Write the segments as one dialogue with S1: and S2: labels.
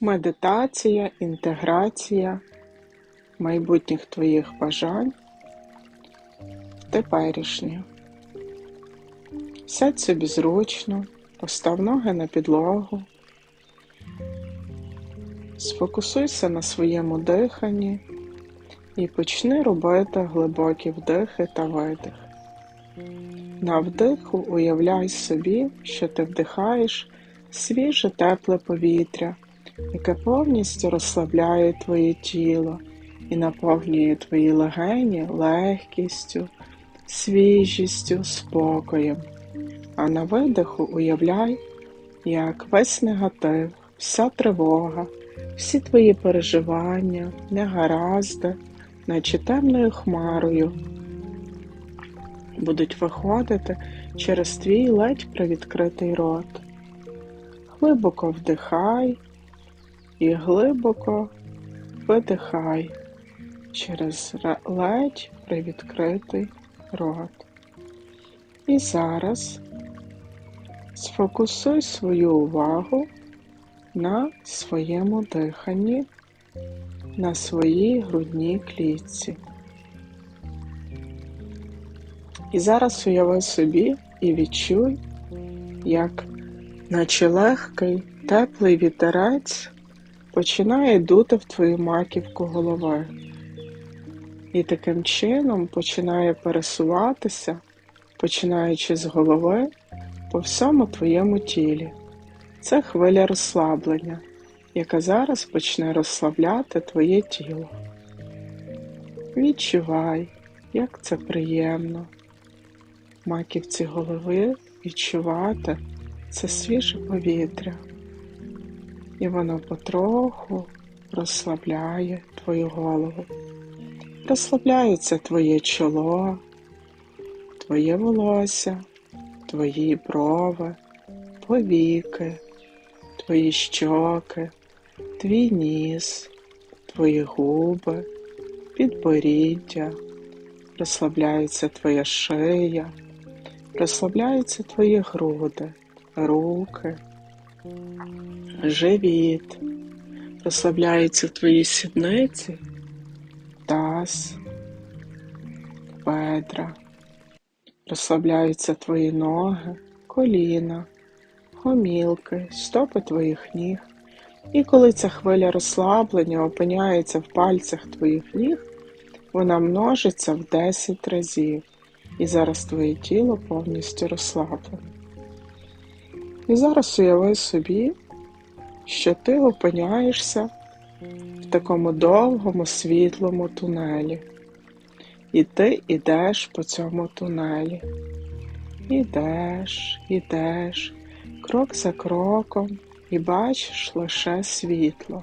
S1: Медитація, інтеграція майбутніх твоїх бажань в теперішнє. Сядь собі зручно, постав ноги на підлогу, сфокусуйся на своєму диханні і почни робити глибокі вдихи та видих. На вдиху уявляй собі, що ти вдихаєш свіже тепле повітря, яке повністю розслабляє твоє тіло і наповнює твої легені легкістю, свіжістю, спокоєм. А на видиху уявляй, як весь негатив, вся тривога, всі твої переживання, негаразди, наче темною хмарою будуть виходити через твій ледь привідкритий рот. Глибоко вдихай і глибоко видихай через ледь привідкритий рот. І зараз сфокусуй свою увагу на своєму диханні, на своїй грудній клітці. І зараз уяви собі і відчуй, як наче легкий, теплий вітерець починає дути в твою маківку голови. І таким чином починає пересуватися, починаючи з голови по всьому твоєму тілі. Це хвиля розслаблення, яка зараз почне розслабляти твоє тіло. Відчувай, як це приємно маківці голови відчувати це свіже повітря, і воно потроху розслабляє твою голову. Розслабляється твоє чоло, твоє волосся, твої брови, повіки, твої щоки, твій ніс, твої губи, підборіддя, розслабляється твоя шия. Розслабляються твої груди, руки, живіт, розслабляються твої сідниці, таз, бедра, розслабляються твої ноги, коліна, гомілки, стопи твоїх ніг. І коли ця хвиля розслаблення опиняється в пальцях твоїх ніг, вона множиться в 10 разів. І зараз твоє тіло повністю розслаблене. І зараз уяви собі, що ти опиняєшся в такому довгому світлому тунелі. І ти йдеш по цьому тунелі. Ідеш, ідеш, крок за кроком і бачиш лише світло.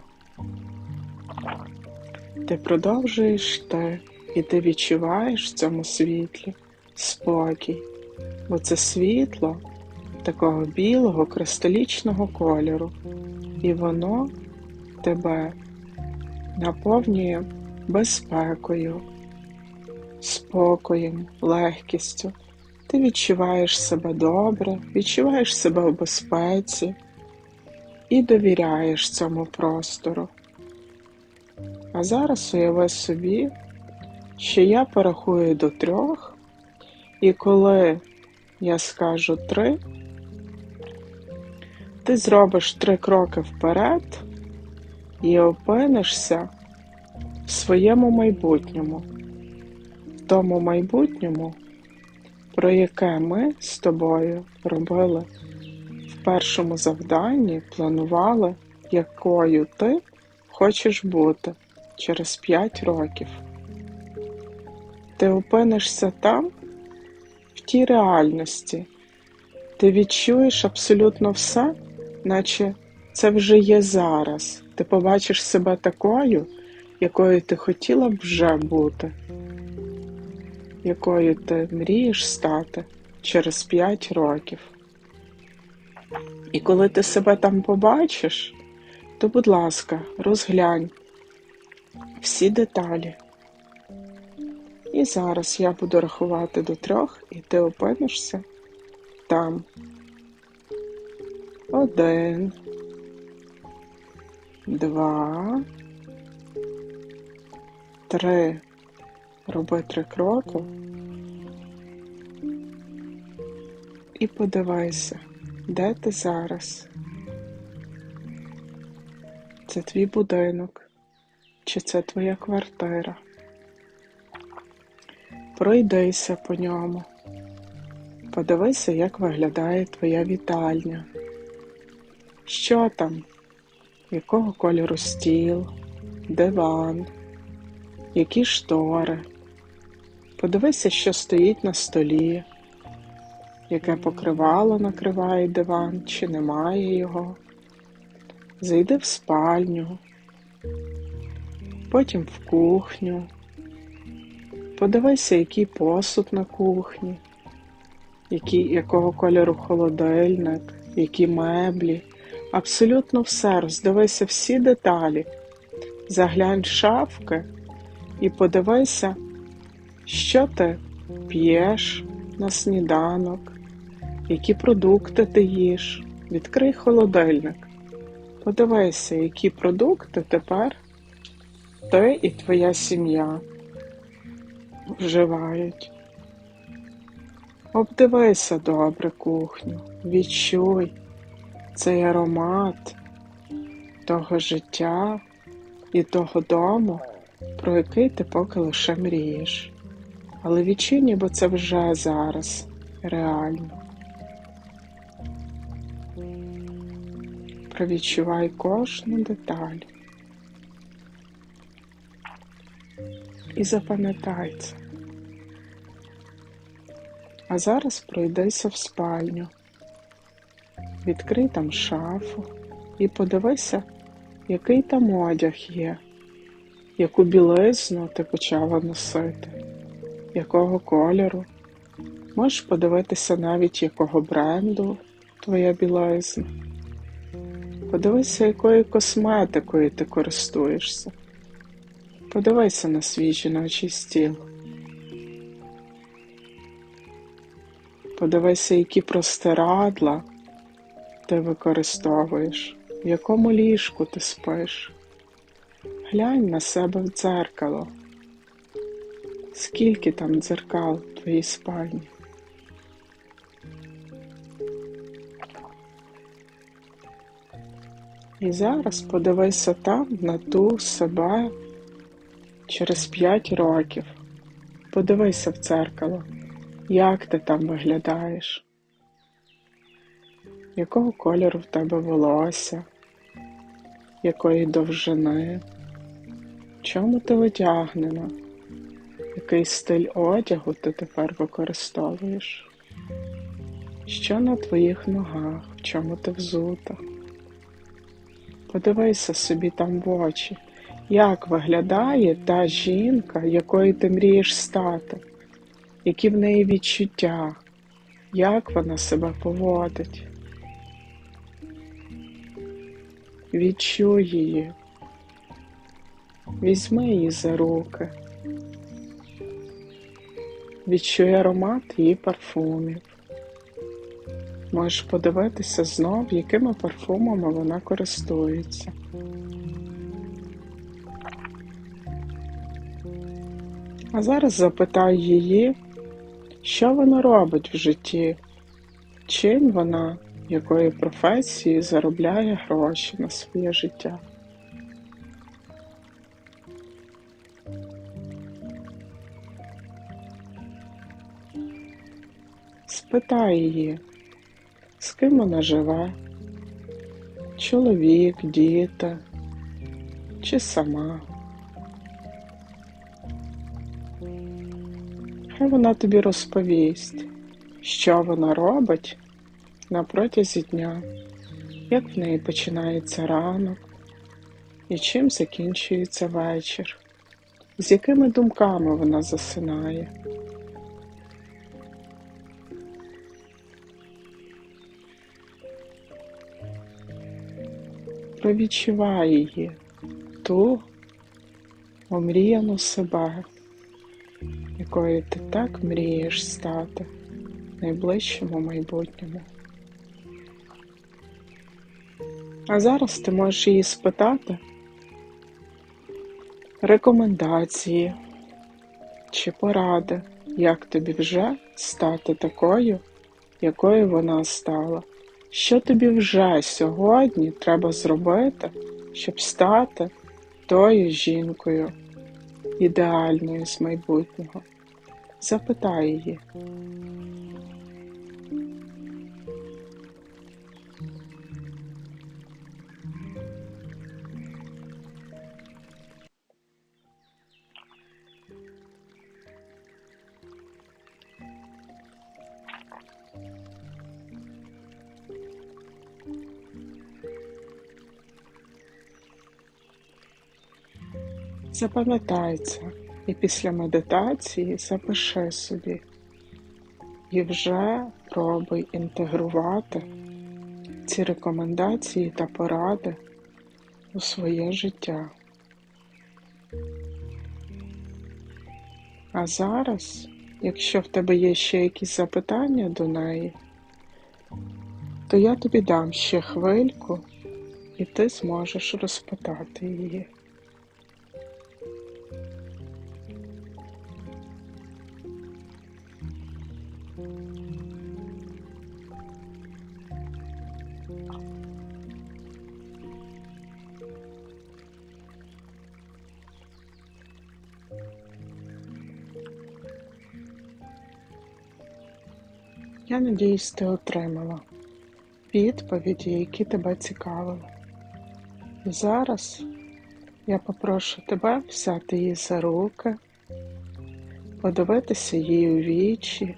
S1: Ти продовжуєш йти, і ти відчуваєш в цьому світлі спокій, бо це світло такого білого кристалічного кольору, і воно тебе наповнює безпекою, спокоєм, легкістю. Ти відчуваєш себе добре, відчуваєш себе в безпеці і довіряєш цьому простору. А зараз уяви собі, що я порахую до трьох, і коли я скажу три, ти зробиш три кроки вперед і опинишся в своєму майбутньому, в тому майбутньому, про яке ми з тобою робили в першому завданні, планували, якою ти хочеш бути через 5 років. Ти опинишся там, в тій реальності. Ти відчуєш абсолютно все, наче це вже є зараз. Ти побачиш себе такою, якою ти хотіла б вже бути, якою ти мрієш стати через 5 років. І коли ти себе там побачиш, то, будь ласка, розглянь всі деталі. І зараз я буду рахувати до трьох, і ти опинишся там. Один. два, три. Роби три кроки і подивайся, де ти зараз. Це твій будинок, чи це твоя квартира. Пройдися по ньому. Подивися, як виглядає твоя вітальня. Що там? Якого кольору стіл, диван, які штори. Подивися, що стоїть на столі, яке покривало накриває диван, чи немає його. Зайди в спальню, потім в кухню. Подивися, який посуд на кухні, який, якого кольору холодильник, які меблі. Абсолютно все, роздивися всі деталі. Заглянь в шафки і подивися, що ти п'єш на сніданок, які продукти ти їш. Відкрий холодильник. Подивися, які продукти тепер ти і твоя сім'я вживають. Обдивися добре кухню, відчуй цей аромат того життя і того дому, про який ти поки лише мрієш. Але відчуй, ніби це вже зараз реально. Провідчувай кожну деталь. І запам'ятай це. А зараз пройдися в спальню, відкрий там шафу і подивися, який там одяг є, яку білизну ти почала носити, якого кольору. Можеш подивитися навіть якого бренду твоя білизна. Подивися, якою косметикою ти користуєшся. Подивися на свій жіночий стіл. Подивися, які простирадла ти використовуєш, в якому ліжку ти спиш. Глянь на себе в дзеркало. Скільки там дзеркал в твоїй спальні? І зараз подивися там на ту себе через п'ять років. Подивися в дзеркало, як ти там виглядаєш, якого кольору в тебе волосся, якої довжини, чому ти одягнена, який стиль одягу ти тепер використовуєш, що на твоїх ногах, в чому ти взута. Подивися собі там в очі, як виглядає та жінка, якою ти мрієш стати, які в неї відчуття, як вона себе поводить. Відчуй її, візьми її за руки, відчуй аромат її парфумів. Можеш подивитися знов, якими парфумами вона користується. А зараз запитай її, що вона робить в житті, чим вона, якої професії заробляє гроші на своє життя. Спитай її, з ким вона живе, чоловік, діти чи сама. Хай вона тобі розповість, що вона робить на протязі дня, як в неї починається ранок і чим закінчується вечір, з якими думками вона засинає. Провідчувай її, ту омріяну себе, якою ти так мрієш стати в найближчому майбутньому. А зараз ти можеш її спитати рекомендації чи поради, як тобі вже стати такою, якою вона стала. Що тобі вже сьогодні треба зробити, щоб стати тою жінкою, ідеальною з майбутнього? Запитай її. Запам'ятай і після медитації запиши собі і вже пробуй інтегрувати ці рекомендації та поради у своє життя. А зараз, якщо в тебе є ще якісь запитання до неї, то я тобі дам ще хвильку, і ти зможеш розпитати її. Я надіюсь, ти отримала відповіді, які тебе цікавили. І зараз я попрошу тебе взяти її за руки, подивитися їй у вічі,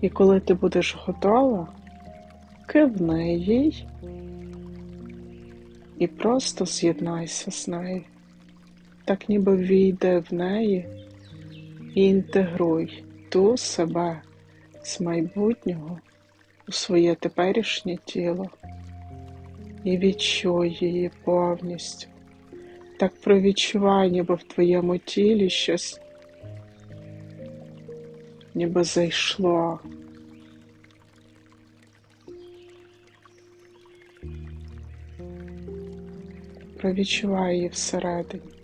S1: і коли ти будеш готова, кивни їй і просто з'єднайся з нею, так ніби війде в неї і інтегруй ту себе з майбутнього у своє теперішнє тіло і відчуй її повністю. Так провідчувай, ніби в твоєму тілі щось ніби зайшло. Провідчувай її всередині.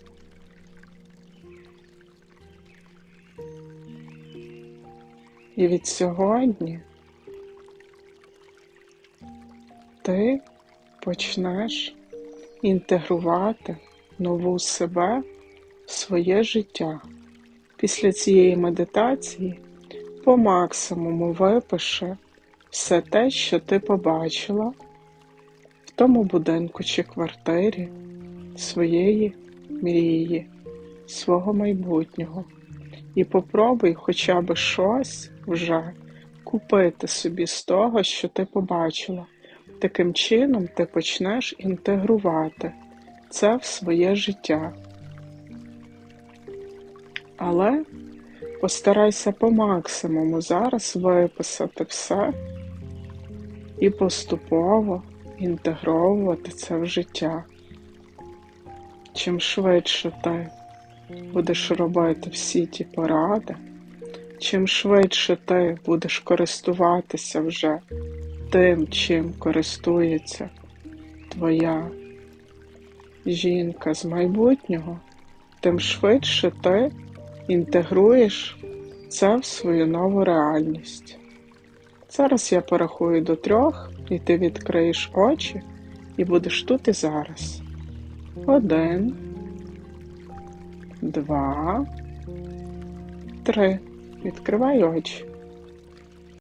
S1: І від сьогодні ти почнеш інтегрувати нову себе в своє життя. Після цієї медитації по максимуму випиши все те, що ти побачила в тому будинку чи квартирі своєї мрії, свого майбутнього. І попробуй хоча б щось вже купити собі з того, що ти побачила. Таким чином ти почнеш інтегрувати це в своє життя. Але постарайся по максимуму зараз виписати все і поступово інтегровувати це в життя. Чим швидше ти будеш робити всі ті поради, чим швидше ти будеш користуватися вже тим, чим користується твоя жінка з майбутнього, тим швидше ти інтегруєш це в свою нову реальність. Зараз я порахую до трьох, і ти відкриєш очі і будеш тут і зараз. Один, два, три. Відкривай очі.